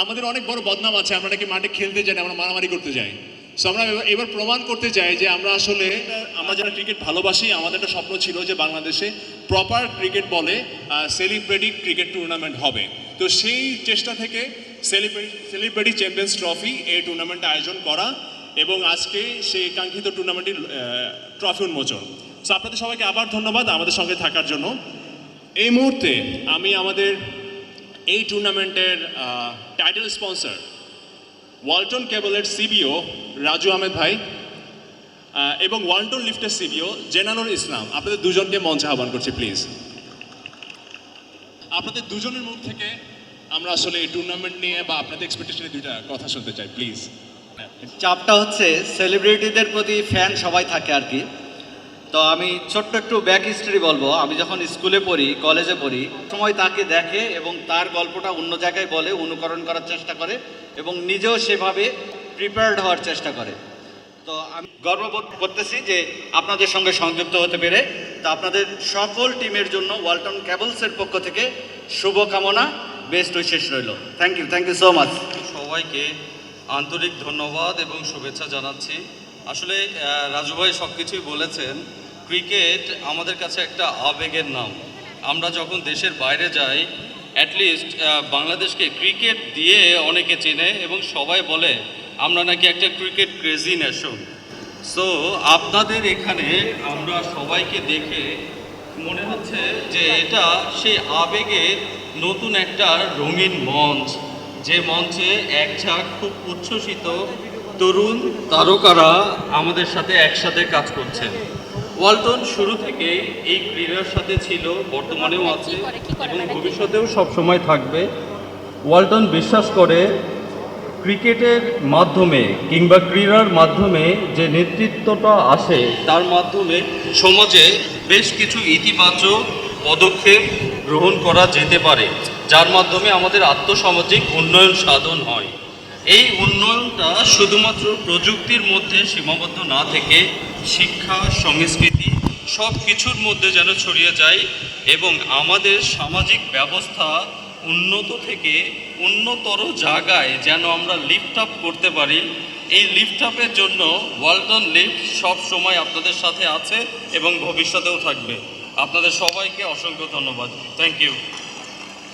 আমাদের অনেক বড় বদনাম আছে, আমরা নাকি মাঠে খেলতে যাই আমরা মারামারি করতে যাই। সো আমরা এবার- প্রমাণ করতে চাই যে আমরা আসলে আমরা যারা ক্রিকেট ভালোবাসি, আমাদের একটা স্বপ্ন ছিল যে বাংলাদেশে প্রপার ক্রিকেট বলে সেলিব্রিটি ক্রিকেট টুর্নামেন্ট হবে। তো সেই চেষ্টা থেকে সেলিব্রিটি সেলিব্রেটি চ্যাম্পিয়ন্স ট্রফি এই টুর্নামেন্ট আয়োজন করা এবং আজকে সেই কাঙ্ক্ষিত টুর্নামেন্টের ট্রফি উন্মোচন। সো আপনাদের সবাইকে আবার ধন্যবাদ আমাদের সঙ্গে থাকার জন্য। এই মুহূর্তে আমি আমাদের এই টুর্নামেন্টের টাইটেল স্পন্সর ওয়ালটন কেবলের সিবিও রাজু আহমেদ ভাই এবং ওয়ালটন লিফটের সিবিও জেনানুর ইসলাম। আপনাদের দুজনকে মঞ্চে আহ্বান করছি প্লিজ আপনাদের দুজনের মুখ থেকে আমরা আসলে এই টুর্নামেন্ট নিয়ে বা আপনাদের এক্সপেকটেশনে দুইটা কথা শুনতে চাই প্লিজ চাপটা হচ্ছে সেলিব্রিটিদের প্রতি ফ্যান সবাই থাকে আর কি। তো আমি ছোট্ট একটু ব্যাক হিস্ট্রি বলব। আমি যখন স্কুলে পড়ি কলেজে পড়ি, সময় তাকে দেখে এবং তার গল্পটা অন্য জায়গায় বলে, অনুকরণ করার চেষ্টা করে এবং নিজেও সেভাবে প্রিপেয়ার্ড হওয়ার চেষ্টা করে। তো আমি গর্ববোধ করতেছি যে আপনাদের সঙ্গে সংযুক্ত হতে পেরে। তো আপনাদের সকল টিমের জন্য ওয়ালটন ক্যাবলসের পক্ষ থেকে শুভকামনা। বেস্ট উইশেস রইল। Thank you thank you so much সবাইকে আন্তরিক ধন্যবাদ এবং শুভেচ্ছা জানাচ্ছি। আসলে রাজু ভাই সব কিছুই বলেছেন। ক্রিকেট আমাদের কাছে একটা আবেগের নাম। আমরা যখন দেশের বাইরে যাই অ্যাটলিস্ট বাংলাদেশকে ক্রিকেট দিয়ে অনেকে চেনে এবং সবাই বলে, আমরা নাকি একটা ক্রিকেট ক্রেজি নেশন সো আপনাদের এখানে আমরা সবাইকে দেখে মনে হচ্ছে যে এটা সেই আবেগের নতুন একটা রঙিন মঞ্চ, যে মঞ্চে এক ঝাঁক খুব উচ্ছ্বসিত তরুণ তারকারা আমাদের সাথে একসাথে কাজ করছেন। ওয়ালটন শুরু থেকে এই ক্রীড়ার সাথে ছিল বর্তমানেও আছে এবং ভবিষ্যতেও সব সময় থাকবে। ওয়ালটন বিশ্বাস করে ক্রিকেটের মাধ্যমে কিংবা ক্রীড়ার মাধ্যমে যে নেতৃত্বটা আসে তার মাধ্যমে সমাজে বেশ কিছু ইতিবাচক পদক্ষেপ গ্রহণ করা যেতে পারে যার মাধ্যমে আমাদের আত্মসামাজিক উন্নয়ন সাধন হয়। এই উন্নয়নটা শুধুমাত্র প্রযুক্তির মধ্যে সীমাবদ্ধ না থেকে শিক্ষা, সংস্কৃতি সব কিছুর মধ্যে যেন ছড়িয়ে যায় এবং আমাদের সামাজিক ব্যবস্থা উন্নত থেকে উন্নতর জায়গায় যেন আমরা লিফট আপ করতে পারি। এই লিফট আপের জন্য ওয়ালটন লিফট সব সময় আপনাদের সাথে আছে এবং ভবিষ্যতেও থাকবে। আপনাদের সবাইকে অসংখ্য ধন্যবাদ। Thank you